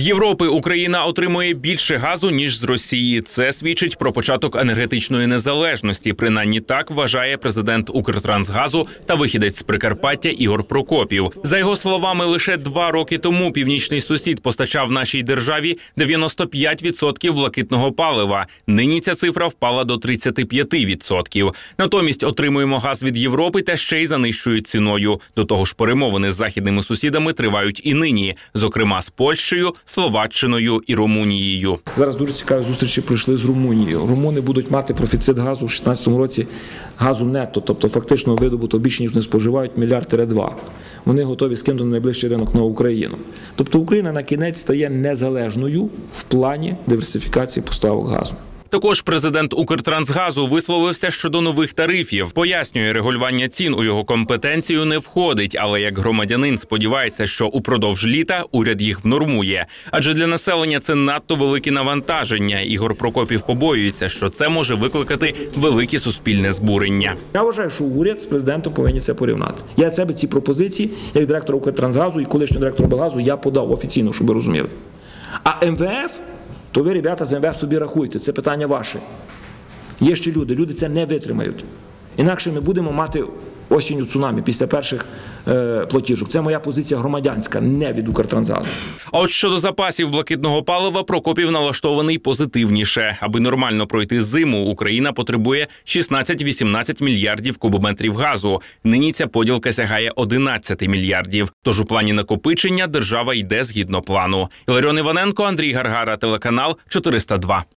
З Європи Україна отримує більше газу ніж з Росії. Це свідчить про початок енергетичної незалежності. Принаймні так вважає президент Укртрансгазу та вихідець з Прикарпаття Ігор Прокопів. За його словами, лише два роки тому північний сусід постачав нашій державі 95% блакитного палива. Нині ця цифра впала до 35%. Натомість отримуємо газ від Європи та ще й за нижчою ціною. До того ж, перемовини з західними сусідами тривають і нині, зокрема з Польщею, Словаччиною і Румунією. Зараз дуже цікаві зустрічі пройшли з Румунією. Румуни будуть мати профіцит газу в 2016 році газу нетто, тобто фактично видобуто більше ніж не споживають мільярд два. Вони готові скинути на найближчий ринок на Україну. Тобто Україна на кінець стає незалежною в плані диверсифікації поставок газу. Також президент Укртрансгазу висловився щодо нових тарифів. Пояснює, регулювання цін у його компетенцію не входить, але як громадянин сподівається, що упродовж літа уряд їх внормує. Адже для населення це надто великі навантаження. Ігор Прокопів побоюється, що це може викликати велике суспільне збурення. Я вважаю, що уряд з президентом повинні це порівняти. Я себе ці пропозиції, як директор Укртрансгазу і колишнього директора Белгазу, я подав офіційно, щоб ви розуміли. А МВФ, то ви, ребята, з МВФ собі рахуйте, це питання ваше. Є ще люди, люди це не витримають. Інакше ми будемо мати осінню цунамі після перших е, платіжок. Це моя позиція громадянська, не від Укртрансгазу. А от щодо запасів блакитного палива, Прокопів налаштований позитивніше. Аби нормально пройти зиму, Україна потребує 16-18 мільярдів кубометрів газу. Нині ця поділка сягає 11 мільярдів. Тож у плані накопичення держава йде згідно плану. Іларіон Іваненко, Андрій Гаргара, телеканал 402.